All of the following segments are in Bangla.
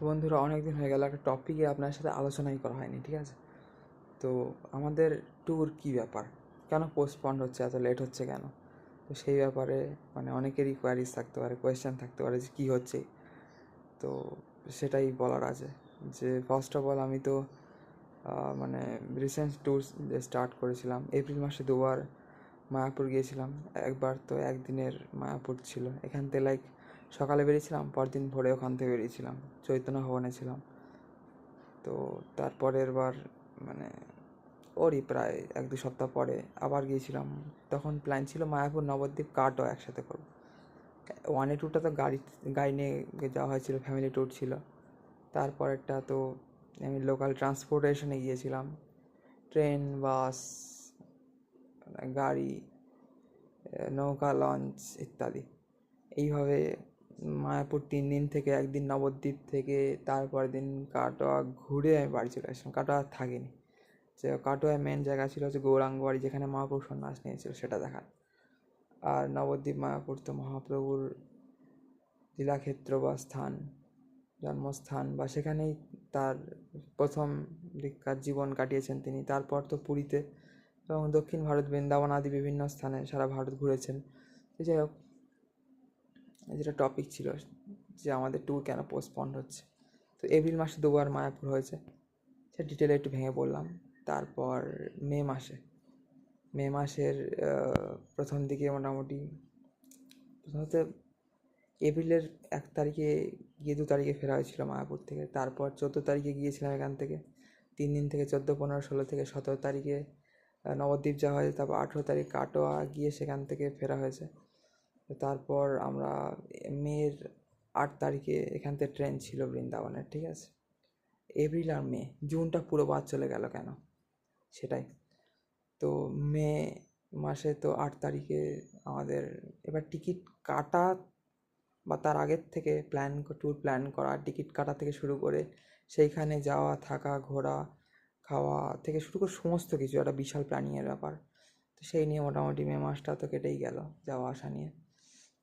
তো বন্ধুরা অনেক দিন হয়ে গেল, একটা টপিকে আপনার সাথে আলোচনাই করা হয়নি, ঠিক আছে? তো আমাদের ট্যুর কী ব্যাপার? কেন পোস্টপন্ড হচ্ছে? এত লেট হচ্ছে কেন? তো সেই ব্যাপারে মানে অনেকেরই কোয়ারিজ থাকতে পারে কোয়েশ্চেন থাকতে পারে যে কী হচ্ছে? তো সেটাই বলার আছে। যে ফার্স্ট অফ অল আমি তো মানে রিসেন্ট ট্যুর স্টার্ট করেছিলাম এপ্রিল মাসে দুবার মায়াপুর গিয়েছিলাম। একবার তো একদিনের মায়াপুর ছিল। এখান থেকে লাইক সকালে বেরিয়েছিলাম, পরদিন ভোরে ওখান থেকে বেরিয়েছিলাম, চৈতন্য ভবনে ছিলাম। তো তারপরের বার মানে ওরই প্রায় এক দু সপ্তাহ পরে আবার গিয়েছিলাম। তখন প্ল্যান ছিল মায়াপুর নবদ্বীপ কাটও একসাথে করব। ওয়ানে ট্যুরটা তো গাড়ি গাড়ি নিয়ে যাওয়া হয়েছিল ফ্যামিলি ট্যুর ছিল। তারপরেরটা তো আমি লোকাল ট্রান্সপোর্টেশনে গিয়েছিলাম। ট্রেন, বাস গাড়ি নৌকা লঞ্চ ইত্যাদি। এইভাবে মায়াপুর তিন দিন থেকে, একদিন নবদ্বীপ থেকে, তারপরের দিন কাটোয়া ঘুরে আমি বাড়ি চলে আসলাম। কাটোয়া আর থাকিনি। যে কাটোয়ায় মেন জায়গা ছিল হচ্ছে গৌরাঙ্গ বাড়ি যেখানে মহাপুরুষ সন্ন্যাস নিয়েছিল, সেটা দেখার। আর নবদ্বীপ, মায়াপুর তো মহাপ্রভুর লীলাক্ষেত্র বা স্থান, জন্মস্থান, বা সেখানেই তার প্রথম দিককার জীবন কাটিয়েছেন তিনি। তারপর তো পুরীতে এবং দক্ষিণ ভারত বৃন্দাবন আদি বিভিন্ন স্থানে সারা ভারত ঘুরেছেন। যাই হোক যেটা টপিক ছিল যে আমাদের ট্যুর কেন পোস্টপন্ড হচ্ছে। তো এপ্রিল মাসে দুবার মায়াপুর হয়েছে সে ডিটেলে একটু ভেঙে বললাম তারপর মে মাসে, মে মাসের প্রথম দিকে মোটামুটি প্রথমত এপ্রিলের এক তারিখে গিয়ে দু তারিখে ফেরা হয়েছিল মায়াপুর থেকে। তারপর চোদ্দ তারিখে গিয়েছিলাম এখান থেকে, তিন দিন থেকে চোদ্দ, পনেরো, ষোলো থেকে সতেরো তারিখে নবদ্বীপ যাওয়া হয়েছে। তারপর আঠেরো তারিখ কাটোয়া গিয়ে সেখান থেকে ফেরা হয়েছে। তারপর আমরা মের আট তারিখে এখান থেকে ট্রেন ছিল বৃন্দাবনের, ঠিক আছে? এপ্রিল আর মে জুনটা পুরো বাদ চলে গেল কেন? সেটাই। তো মে মাসে তো আট তারিখে আমাদের এবার টিকিট কাটা বা তার আগের থেকে প্ল্যান ট্যুর প্ল্যান করা, টিকিট কাটা থেকে শুরু করে সেইখানে যাওয়া, থাকা, ঘোরা, খাওয়া থেকে শুরু করে সমস্ত কিছু, একটা বিশাল প্ল্যানিংয়ের ব্যাপার। তো সেই নিয়ে মোটামুটি মে মাসটা তো কেটেই গেল যাওয়া আসা নিয়ে।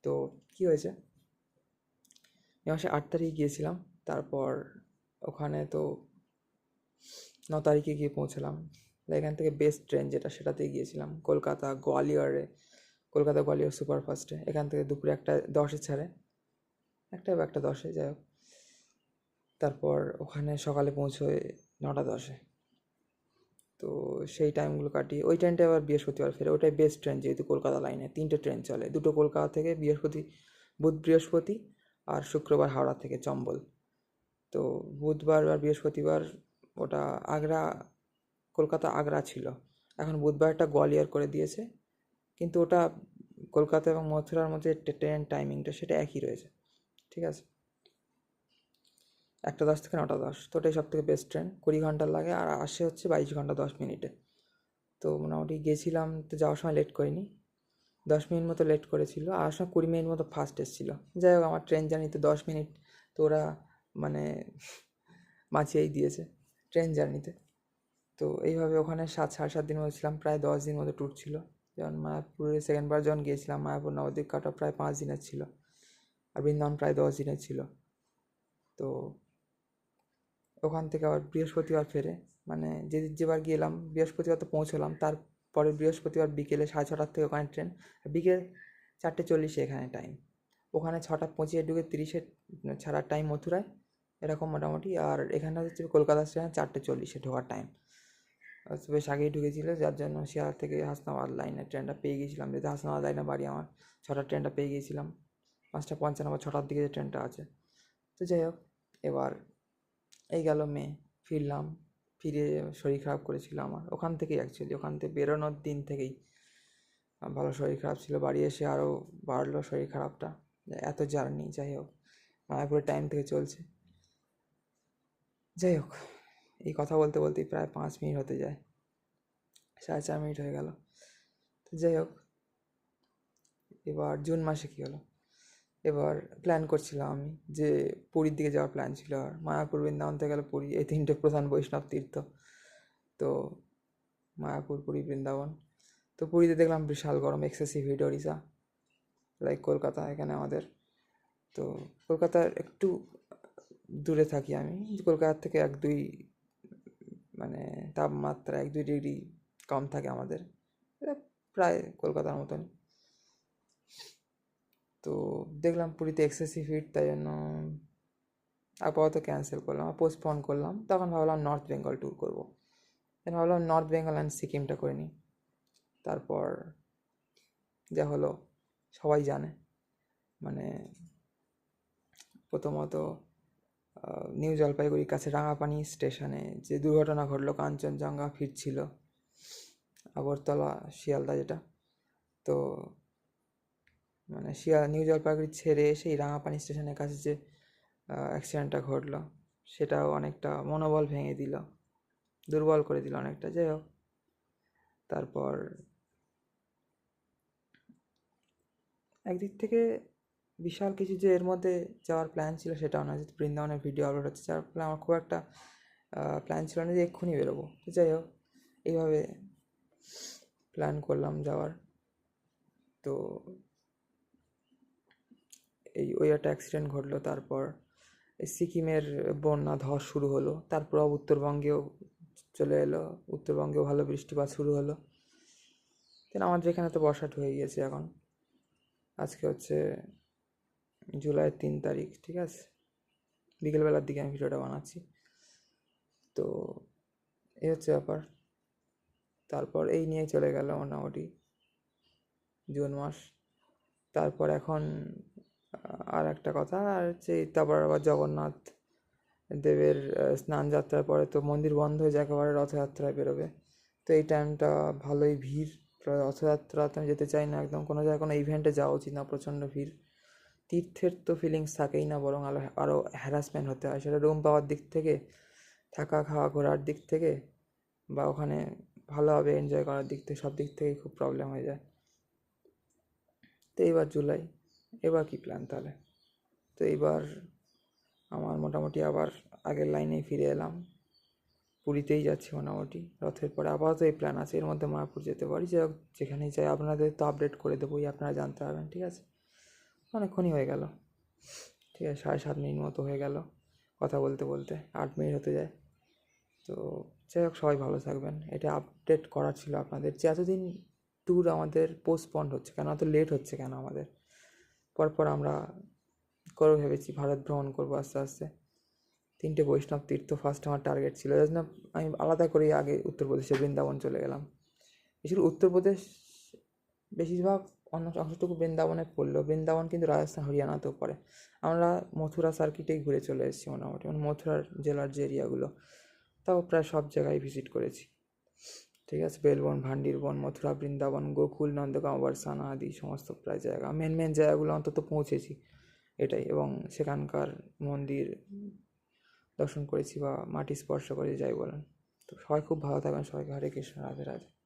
তো কী হয়েছে? মে মাসে আট তারিখে গিয়েছিলাম। তারপর ওখানে তো ন তারিখে গিয়ে পৌঁছলাম। এখান থেকে বেস্ট ট্রেন যেটা, সেটাতে গিয়েছিলাম। কলকাতা গোয়ালিয়রে কলকাতা গোয়ালিয়র সুপারফাস্টে। এখান থেকে দুপুরে একটা দশে ছাড়ে। একটা বা একটা দশে, যাই হোক। তারপর ওখানে সকালে পৌঁছোয় নটা দশে। তো সেই টাইমগুলো কাটিয়ে, ওই ট্রেনটা আবার বৃহস্পতিবার ফেরে, ওটাই বেস্ট ট্রেন যেহেতু কলকাতা লাইনে তিনটে ট্রেন চলে, দুটো কলকাতা থেকে বৃহস্পতি, বুধ বৃহস্পতি আর শুক্রবার হাওড়া থেকে চম্বল। তো বুধবার আর বৃহস্পতিবার ওটা আগ্রা, কলকাতা আগ্রা ছিল। এখন বুধবারটা গোয়ালিয়র করে দিয়েছে, কিন্তু ওটা কলকাতা এবং মথুরার মধ্যে ট্রেন টাইমিংটা সেটা একই রয়েছে, ঠিক আছে? একটা দশ থেকে নটা দশ। তো ওটাই সব থেকে বেস্ট ট্রেন কুড়ি ঘণ্টা লাগে আর আসে হচ্ছে বাইশ ঘণ্টা, দশ মিনিটে। তো মোটামুটি গেছিলাম, তো যাওয়ার সময় লেট করিনি। দশ মিনিট মতো লেট করেছিল। আর সময় কুড়ি মিনিট মতো ফার্স্ট এসেছিল। যাই হোক, আমার ট্রেন জার্নিতে দশ মিনিট তো ওরা মানে বাঁচিয়েই দিয়েছে ট্রেন জার্নিতে তো। এইভাবে ওখানে সাত, সাড়ে সাত দিন মতো ছিলাম প্রায় দশ দিন মতো ট্যুর ছিল। যেমন মায়াপুরে সেকেন্ডবার যখন গিয়েছিলাম, মায়াপুর নবদ্বীপ কাটা প্রায় পাঁচ দিনের ছিল। আর বৃন্দাবন প্রায় দশ দিনের ছিল। তো ওখান থেকে আবার বৃহস্পতিবার ফেরে। মানে যে যেবার গেলাম, বৃহস্পতিবার তো পৌঁছলাম, তারপরে বৃহস্পতিবার বিকেলে সাড়ে ছটার থেকে ওখানে ট্রেন বিকেল চারটে চল্লিশে এখানে টাইম ওখানে ছটা পঁচিশে ঢুকে তিরিশে ছাড়ার টাইম মথুরায়, এরকম মোটামুটি। আর এখানে হচ্ছে কলকাতা স্টেশন চারটে চল্লিশে ঢোকার টাইম বেশ আগেই ঢুকেছিল, যার জন্য শিয়াল থেকে হাসনাবাদ লাইনে ট্রেনটা পেয়ে গিয়েছিলাম। যেহেতু হাসনাবাদ লাইনে বাড়ি আমার ছটার ট্রেনটা পেয়ে গিয়েছিলাম। পাঁচটা পঞ্চান্ন বা ছটার দিকে যে ট্রেনটা আছে। তো যাই হোক, এবার এই গেল মে ফিরলাম, ফিরে শরীর খারাপ করেছিল আমার। ওখান থেকেই অ্যাকচুয়ালি ওখান থেকে বেরোনোর দিন থেকেই ভালো শরীর খারাপ ছিল। বাড়ি এসে আরও বাড়লো শরীর খারাপটা। এত জার্নি যাই হোক। মায়াপুরের টাইম থেকে চলছে। যাই হোক, এই কথা বলতে বলতেই প্রায় পাঁচ মিনিট হতে যায়। সাড়ে চার মিনিট হয়ে গেল। তো যাই হোক, এবার জুন মাসে কী হলো? এবার প্ল্যান করছিলাম আমি যে পুরীর দিকে যাওয়ার প্ল্যান ছিল আর মায়াপুর, বৃন্দাবন থেকে গেলে পুরী। এই তিনটে প্রধান বৈষ্ণব তীর্থ। তো মায়াপুর, পুরী, বৃন্দাবন। তো পুরীতে দেখলাম বিশাল গরম excessive heat Odisha. Like Kolkata এখানে আমাদের। তো কলকাতার একটু দূরে থাকি আমি। কলকাতার থেকে এক দুই মানে তাপমাত্রা এক দুই ডিগ্রি কম থাকে আমাদের। প্রায় কলকাতার মতন তো দেখলাম পুরীতে এক্সেসিভ হিট তাই জন্য আপাতত ক্যান্সেল করলাম পোস্টপন করলাম। তখন ভাবলাম নর্থ বেঙ্গল ট্যুর করব। দেন ভাবলাম নর্থ বেঙ্গল অ্যান্ড সিকিমটা করে নিই। তারপর যা হলো, সবাই জানে। মানে প্রথমত নিউ জলপাইগুড়ির কাছে রাঙাপানি স্টেশনে যে দুর্ঘটনা ঘটলো, কাঞ্চনজঙ্ঘা ফিরছিল, আগরতলা, শিয়ালদা যেটা। তো মানে শিয়া নিউ জলপাইগুড়ি ছেড়ে সেই রাঙাপানি স্টেশনের কাছে যে অ্যাক্সিডেন্টটা ঘটলো, সেটাও অনেকটা মনোবল ভেঙে দিল, দুর্বল করে দিল অনেকটা, যাই হোক। তারপর একদিক থেকে বিশাল কিছু যে এর মধ্যে যাওয়ার প্ল্যান ছিল সেটাও না যে বৃন্দাবনের ভিডিও আপলোড হচ্ছে, যার ফলে আমার খুব একটা প্ল্যান ছিল না যে এক্ষুনি বেরোবো তো যাই হোক, এইভাবে প্ল্যান করলাম যাওয়ার। তো এই ওই একটা অ্যাক্সিডেন্ট ঘটলো, তারপর সিকিমের বন্যা ধস শুরু হলো, তারপর উত্তরবঙ্গেও চলে এলো, উত্তরবঙ্গেও ভালো বৃষ্টিপাত শুরু হলো। দেন আমাদের এখানে তো বর্ষাট হয়ে গিয়েছে এখন, আজকে হচ্ছে জুলাইয়ের তিন তারিখ, ঠিক আছে? বিকেলবেলার দিকে আমি ভিডিওটা বানাচ্ছি। তো এই হচ্ছে ব্যাপার। তারপর এই নিয়ে চলে গেল মোটামুটি জুন মাস। তারপর এখন আর একটা কথা। আর হচ্ছে তারপর আবার জগন্নাথ দেবের স্নান যাত্রার পরে তো মন্দির বন্ধ হয়ে যায়, একেবারে রথযাত্রায় বেরোবে। তো এই টাইমটা ভালোই ভিড়। রথযাত্রাতে আমি যেতে চাই না একদম। কোনো জায়গায় কোনো ইভেন্টে যাওয়া উচিত না, প্রচণ্ড ভিড়। তীর্থের তো ফিলিংস থাকেই না, বরং আরও আরও হ্যারাসমেন্ট হতে হয়। সেটা রুম পাওয়ার দিক থেকে, থাকা, খাওয়া, ঘোরার দিক থেকে, বা ওখানে ভালোভাবে এনজয় করার দিক থেকে, সব দিক থেকেই খুব প্রবলেম হয়ে যায়। তো এইবার জুলাই। এবার কি প্ল্যান তাহলে? তো এইবার আমার মোটামুটি আবার আগের লাইনেই ফিরে এলাম। পুরীতেই যাচ্ছি মোটামুটি। রথের পরে আপাতত এই প্ল্যান আছে। এর মধ্যে মায়াপুর যেতে পারি। যে যেখানেই যাই, আপনাদের তো আপডেট করে দেবোই। আপনারা জানতে পারবেন, ঠিক আছে? অনেকক্ষণই হয়ে গেল। ঠিক আছে, সাড়ে সাত মিনিট মতো হয়ে গেল কথা বলতে বলতে। আট মিনিট হতে যায়। তো যাই হোক, সবাই ভালো থাকবেন। এটা আপডেট করার ছিল আপনাদের যে এতদিন ট্যুর আমাদের পোস্টপন্ড হচ্ছে কেন? এত লেট হচ্ছে কেন আমাদের? পরপর আমরা করব ভেবেছি, ভারত ভ্রমণ করব আস্তে আস্তে। তিনটে বৈষ্ণব তীর্থ ফার্স্ট আমার টার্গেট ছিল। যার জন্য আমি আলাদা করেই আগে উত্তরপ্রদেশে বৃন্দাবন চলে গেলাম। বেশিরভাগ উত্তরপ্রদেশ বেশিরভাগ অন্য অংশটুকু বৃন্দাবনে পড়ল বৃন্দাবন কিন্তু রাজস্থান, হরিয়ানাতেও পড়ে। আমরা মথুরা সার্কিটেই ঘুরে চলে এসেছি মোটামুটি। মানে মথুরার জেলার যে এরিয়াগুলো তাও প্রায় সব জায়গায় ভিজিট করেছি। ঠিক আছে? বেলবন, ভান্ডিরবন, মথুরা, বৃন্দাবন, গোকুল, নন্দগাঁও, বারসানা আদি সমস্ত প্রায় জায়গা। মেন মেন জায়গাগুলো অন্তত পৌঁছেছি এটাই। এবং সেখানকার মন্দির দর্শন করেছি বা মাটি স্পর্শ করে যাই বলেন। তো সবাই খুব ভালো থাকবেন। সবাইকে হরে কৃষ্ণ, রাধে রাধে।